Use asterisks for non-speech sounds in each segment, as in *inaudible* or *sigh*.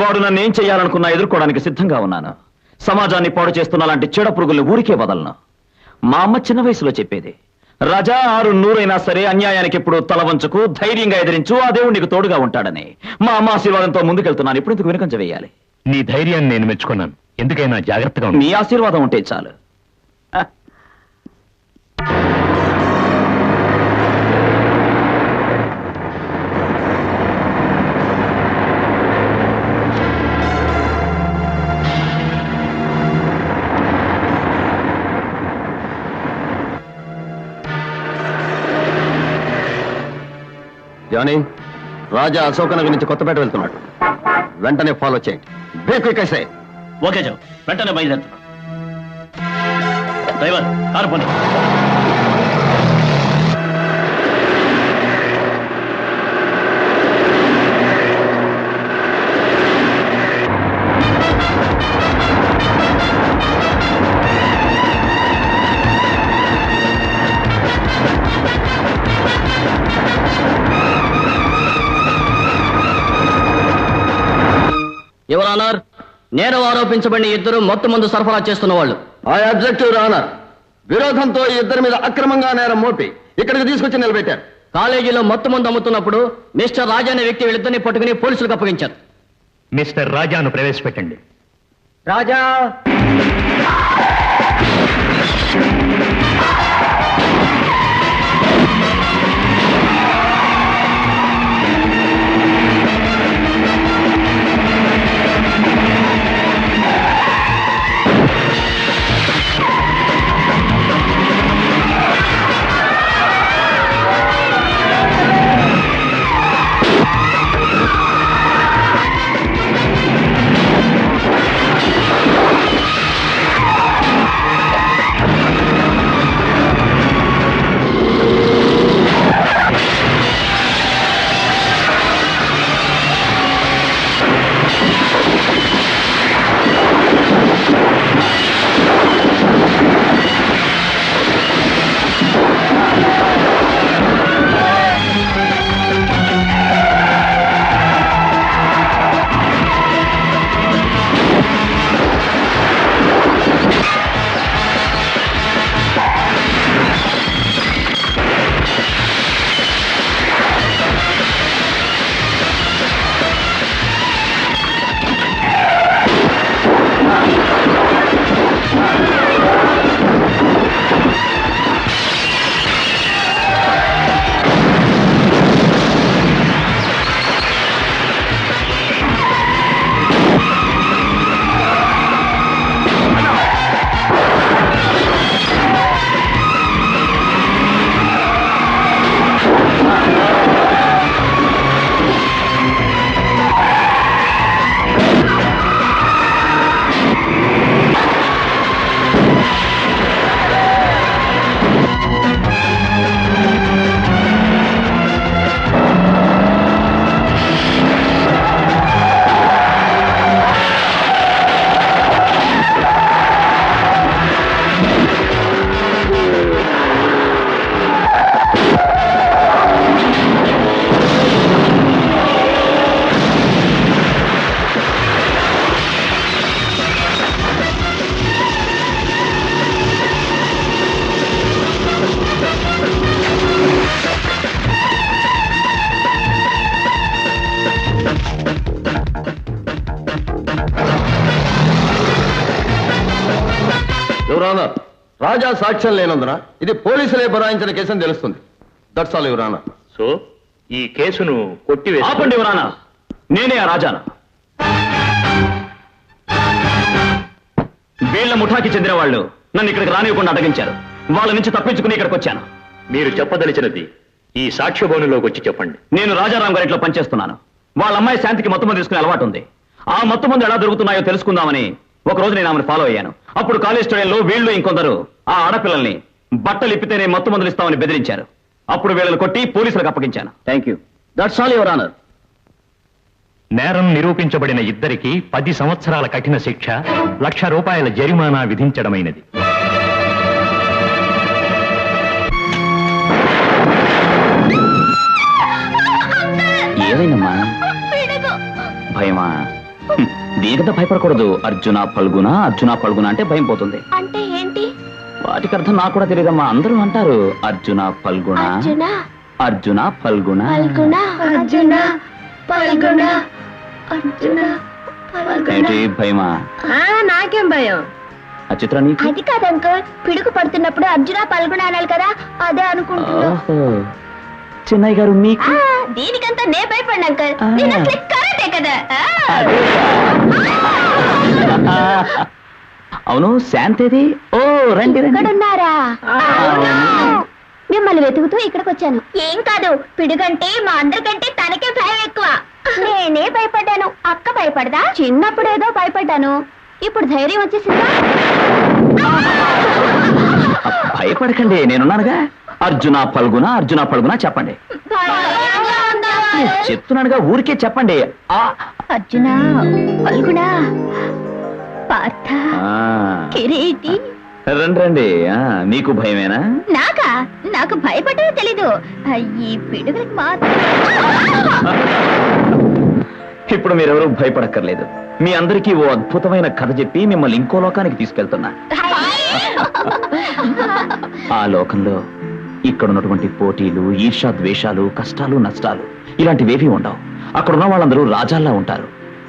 వాడు నన్ను ఏం చేయాలనుకున్నా ఎదుర్కోవడానికి సిద్ధంగా ఉన్నాను. సమాజాన్ని పాడు చేస్తున్న లాంటి చెడ పురుగుల్ని ఊరికే వదలను. మా అమ్మ చిన్న వయసులో చెప్పేది రాజా ఆరు నూరైనా సరే అన్యాయానికి ఎప్పుడు తల వంచుకు ధైర్యంగా ఎదిరించు ఆ దేవుడు నీకు తోడుగా ఉంటాడని. మా అమ్మ ఆశీర్వాదంతో ముందుకెళ్తున్నాను ఇప్పుడు ఇందుకు వెనుకంజ వేయాలి. నీ ధైర్యాన్ని నేను మెచ్చుకున్నాను. ఎందుకైనా జాగ్రత్తగా మీ ఆశీర్వాదం ఉంటే చాలు. జానీ రాజా అశోకనగర్ నుంచి కొత్తపేట వెళ్తున్నాడు. వెంటనే ఫాలో చేయండి. బ్రేక్ ఎక్కేసే ఓకే జో. వెంటనే బయలుదేరుతున్నా. డ్రైవర్ కారు పోనీ యువర్ ఆనర్ నేను ఆరోపించబడిన ఇద్దరు మొత్తం మందు సరఫరా చేస్తున్న వాళ్ళు. ఐ అబ్జెక్టివ్ రానర్ విరోధంతో ఈ ఇద్దరి మీద అక్రమంగా నేరం మోపి ఇక్కడికి తీసుకొచ్చి నిలబెట్టారు. కాలేజీలో మొత్తం మందు అమ్ముతున్నప్పుడు మిస్టర్ రాజా అనే వ్యక్తి వీళ్ళిద్దరిని పట్టుకుని పోలీసులకు అప్పగించారు. మిస్టర్ రాజాను ప్రవేశపెట్టండి. రాజా! సాక్ష్యం లేనందున ఇది పోలీసులే బరాయించిన కేసని తెలుస్తుంది. That's all your honour so ఈ కేసును కొట్టివేసి ఆపండి ఎవరానా నేనే ఆ రాజాను. వీళ్ళ ముఠాకి చెందిన వాళ్ళు నన్ను ఇక్కడికి రానివ్వకుండా అడగించారు వాళ్ళ నుంచి తప్పించుకుని ఇక్కడికి వచ్చాను. మీరు చెప్పదలిచినది ఈ సాక్ష్య భవనంలోకి వచ్చి చెప్పండి. నేను రాజారాం గారి ఇంట్లో పనిచేస్తున్నాను. వాళ్ళ అమ్మాయి శాంతికి మొత్తం తీసుకునే అలవాటు ఉంది. ఆ మొత్తం మంది ఎలా దొరుకుతున్నాయో తెలుసుకుందామని ఒక రోజు నేను ఆమెను ఫాలో అయ్యాను. అప్పుడు కాలేజ్ స్టూడెంట్లో వీళ్ళు ఇంకొందరు. ఆ ఆడపిల్లల్ని బట్టలు ఇప్పితేనే మొత్తం మందులు ఇస్తామని బెదిరించారు. అప్పుడు వీళ్ళని కొట్టి పోలీసులకు అప్పగించాను. Thank you that's all your honour నేరం నిరూపించబడిన ఇద్దరికి పది సంవత్సరాల కఠిన శిక్ష లక్ష రూపాయల జరిమానా విధించడమైనది. ఏమైందమ్మా? భయమా? దీనికంత భయపడకూడదు. అర్జున పల్గున అర్జున పల్గున అంటే భయం పోతుంది. అంటే ఏంటి? వాటికి అర్థం నాకు కూడా తెలియదమ్మా. అందరూ అంటారు. అర్జున పల్గుణ అర్జున అర్జున పల్గుణ పల్గుణ అర్జున పల్గుణ అర్జున ఏంటి భయమా? నాకేం భయం. ఆ అది కాదు అంకుల్. పిడుగు పడుతున్నప్పుడు అర్జున పల్గుణ అనాలి కదా. అదే అనుకుంటున్నా. చిన్నయ్య గారు మీకు? దీనికంతా నే భయపడిన అంకుల్. ఆ. నేను అసలు కరాటే కదా? ఆ. అవును శాంతేది? ఓ రండి రండి. ఇక్కడున్నారా? మిమ్మల్ని వెతుకుతూ ఇక్కడికి వచ్చాను ఏం కాదు పిడుగంటే మా అందరికంటే తనకే భయం ఎక్కువ. నేనే భయపడ్డాను. అక్క భయపడదా? చిన్నప్పుడు ఏదో భయపడ్డాను. ఇప్పుడు ధైర్యం వచ్చేసిందా? భయపడకండి నేనున్నానుగా. అర్జున పల్గున అర్జున పల్గున చెప్పండి. చెప్తున్నానుగా ఊరికే చెప్పండి. అర్జున పార్థ. కిరీటి. రండి రండి. ఆ, మీకు భయమేనా? నాకా? నాకు భయపడే తెలీదు. ఈ పిడుగులకు మాత్రం ఇప్పుడు మీరెవరూ భయపడక్కర్లేదు. మీ అందరికీ ఓ అద్భుతమైన కథ చెప్పి మిమ్మల్ని ఇంకో లోకానికి తీసుకెళ్తున్నా. ఆ లోకంలో ఇక్కడ ఉన్నటువంటి పోటీలు ఈర్షా ద్వేషాలు కష్టాలు నష్టాలు ఇలాంటివేవీ ఉండవు. అక్కడ ఉన్న వాళ్ళందరూ రాజాల్లా ఉంటారు.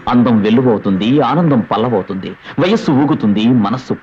అందం వెల్లువవుతుంది ఆనందం పల్లవవుతుంది వయస్సు ఊగుతుంది మనస్సు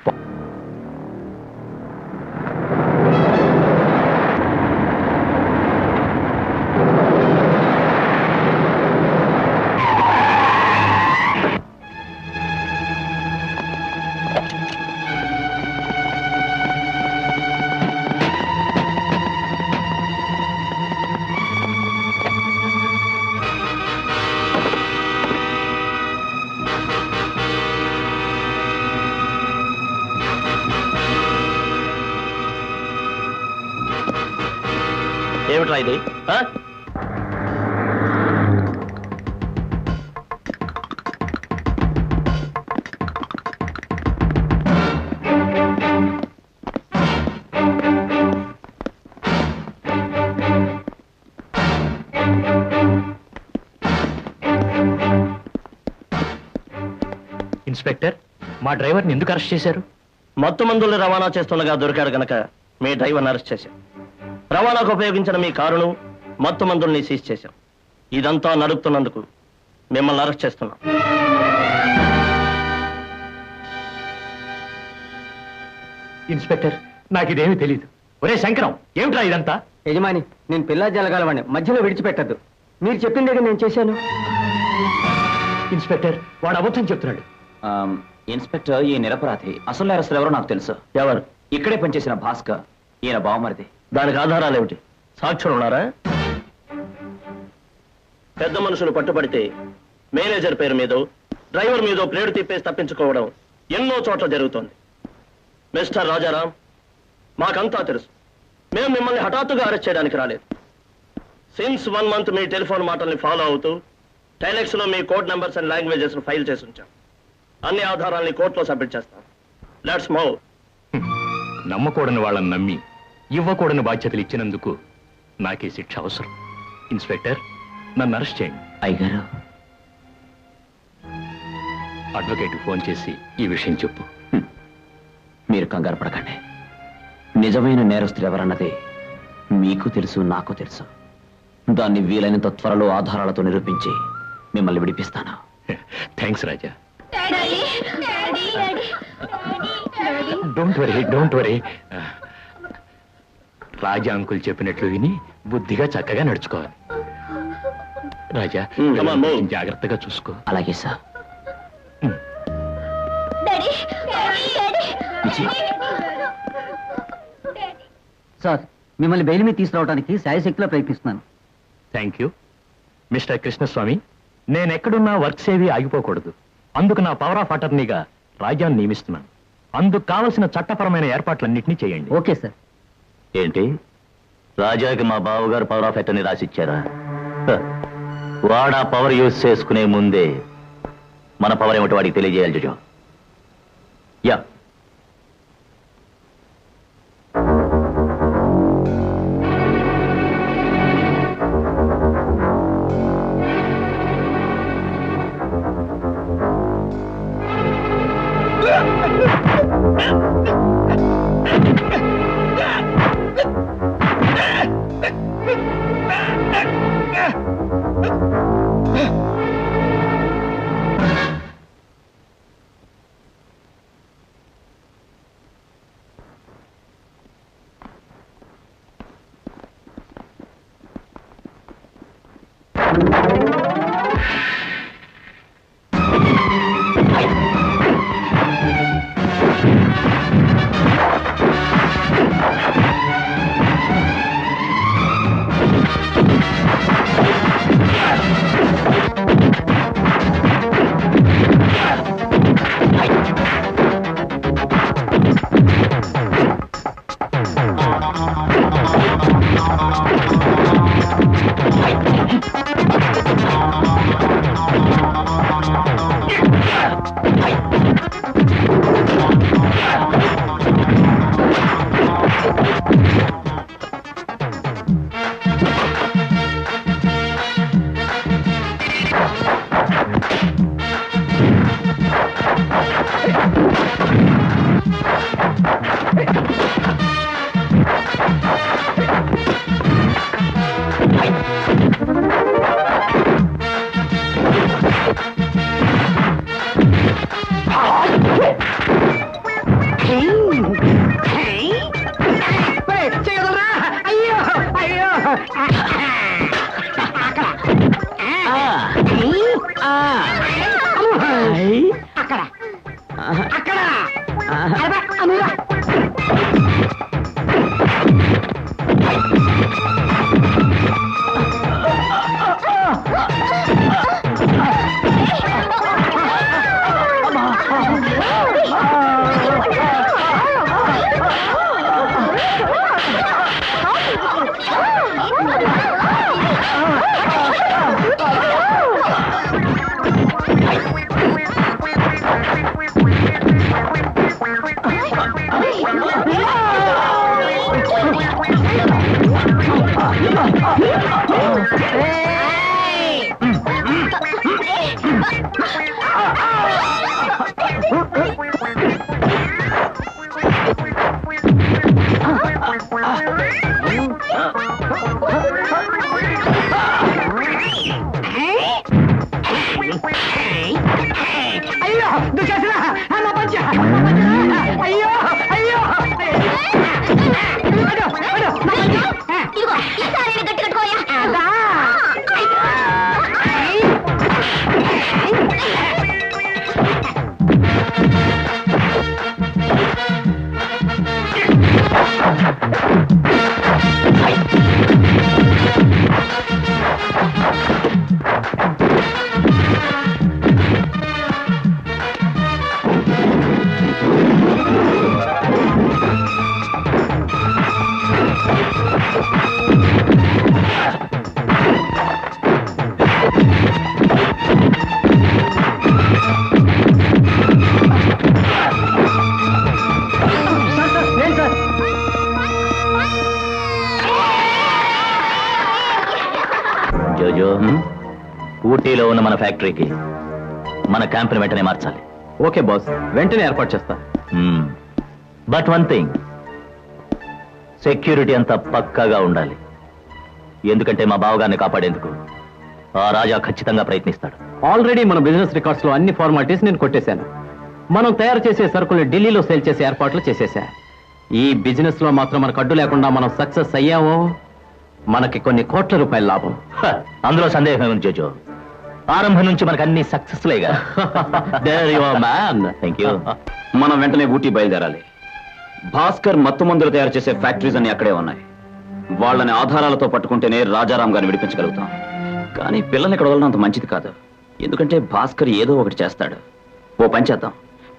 ఇన్స్పెక్టర్ మా డ్రైవర్ని ఎందుకు అరెస్ట్ చేశారు? మత్తు మందులు రవాణా చేస్తుండగా దొరికాడు గనక మీ డ్రైవర్ని అరెస్ట్ చేశాం రవాణాకు ఉపయోగించిన మీ కారును మత్తు మందుల్ని సీజ్ చేశాం. ఇదంతా నడుపుతున్నందుకు మిమ్మల్ని అరెస్ట్ చేస్తున్నాం. ఇన్స్పెక్టర్ నాకు ఇదేమీ తెలియదు ఒరే శంకరం ఏమిట్రా ఇదంతా? యజమాని నేను పిల్లా జలగలవాడిని మధ్యలో విడిచిపెట్టద్దు. మీరు చెప్పిందే నేను చేశాను. ఇన్స్పెక్టర్ వాడు అబద్ధం చెప్తున్నాడు. ఆమ్, ఇన్స్పెక్టర్ ఈ నిరపరాధి. అసలు నేరస్తులు ఎవరో నాకు తెలుసు. ఎవరు? ఇక్కడే పనిచేసిన భాస్కర్ ఈయన బావమరిది. దానికి ఆధారాలు ఏమిటి సాక్షులు ఉన్నారా పెద్ద మనుషులు పట్టుబడితే మేనేజర్ పేరు మీదో డ్రైవర్ మీదో ప్లేడు తిప్పేసి తప్పించుకోవడం ఎన్నో చోట్ల జరుగుతోంది. మిస్టర్ రాజారాం మాకంతా తెలుసు. మేము మిమ్మల్ని హఠాత్తుగా అరెస్ట్ చేయడానికి రాలేదు. సిన్స్ వన్ మంత్ మీ టెలిఫోన్ మాటల్ని ఫాలో అవుతూ టైలెక్స్లో మీ code numbers and languages file చేసి ఉంచాం అన్ని ఆధారాల్ని కోర్టులో సబ్మిట్ చేస్తాం. లెట్స్ మౌ నమ్మకూడని వాళ్ళని నమ్మి ఇవ్వకూడని బాధ్యతలు ఇచ్చినందుకు నాకే శిక్ష అవసరం. ఇన్స్పెక్టర్ నన్ను అరెస్ట్ చేయండి. అయ్యగారు. అడ్వకేట్ ఫోన్ చేసి ఈ విషయం చెప్పు. మీరు కంగారు పడకండి. నిజమైన నేరస్తులు ఎవరన్నది మీకు తెలుసు నాకు తెలుసు. దాన్ని వీలైనంత త్వరలో ఆధారాలతో నిరూపించి మిమ్మల్ని విడిపిస్తాను. Thanks Raja. Don't worry don't worry Raja uncle చెప్పినట్లు విని బుద్ధిగా చక్కగా నడుచుకోవాలి. రాజా Hmm, come on, move. కొంచెం జాగ్రత్తగా చూసుకో. అలాగే సార్. సార్ మిమ్మల్ని బెయిల్ మీద తీసుకురావడానికి శాయశక్తిలో ప్రయత్నిస్తున్నాను. థ్యాంక్ యూ మిస్టర్ కృష్ణస్వామి నేను ఎక్కడున్నా వర్క్స్ ఏవి ఆగిపోకూడదు. అందుకు నా పవర్ ఆఫ్ అటర్నీగా రాజాన్ని నియమిస్తున్నాను. అందుకు కావలసిన చట్టపరమైన ఏర్పాట్లన్నింటినీ చేయండి. Okay sir. ఏంటి? రాజాకి మా బావగారు పవర్ ఆఫ్ అటర్నీ రాసిచ్చారా? హ, వాడా పవర్ యూజ్ చేసుకునే ముందే మన పవర్ ఏమిటి వాడికి తెలియజేయాలి జుజో యా Yeah! *laughs* Huh? ఉన్న మన ఫ్యాక్టరీకి మన క్యాంప్ని వెంటనే మార్చాలి. Okay boss. వెంటనే ఏర్పాటు చేస్తా. బట్ వన్ థింగ్ సెక్యూరిటీ అంతా పక్కాగా ఉండాలి. ఎందుకంటే మా బావగారిని కాపాడేందుకు ఆ రాజా ఖచ్చితంగా ప్రయత్నిస్తాడు. ఆల్రెడీ మన బిజినెస్ రికార్డ్స్లో అన్ని ఫార్మాలిటీస్ నేను కొట్టేశాను. మనం తయారు చేసే సరుకుల్ని ఢిల్లీలో సేల్ చేసే ఏర్పాట్లు చేసేసా ఈ బిజినెస్లో మాత్రం మనకు అడ్డు లేకుండా మనం సక్సెస్ అయ్యామో మనకి కొన్ని కోట్ల రూపాయల లాభం. అందులో సందేహం జోజో? ఆరంభం నుంచి మనకు అన్ని సక్సెస్లేగా *laughs* There you are, man. Thank you మనం వెంటనే ఊటీ బయలుదేరాలి. భాస్కర్ మత్తు మందులు తయారు చేసే ఫ్యాక్టరీస్ అన్ని అక్కడే ఉన్నాయి. వాళ్ళని ఆధారాలతో పట్టుకుంటేనే రాజారాం గారిని విడిపించగలుగుతాం. కానీ పిల్లల్ని ఇక్కడ వదలడం అంత మంచిది కాదు. ఎందుకంటే భాస్కర్ ఏదో ఒకటి చేస్తాడు. ఓ పని చేద్దాం.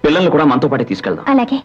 పిల్లల్ని కూడా మనతో పాటే తీసుకెళ్దాం. అలాగే.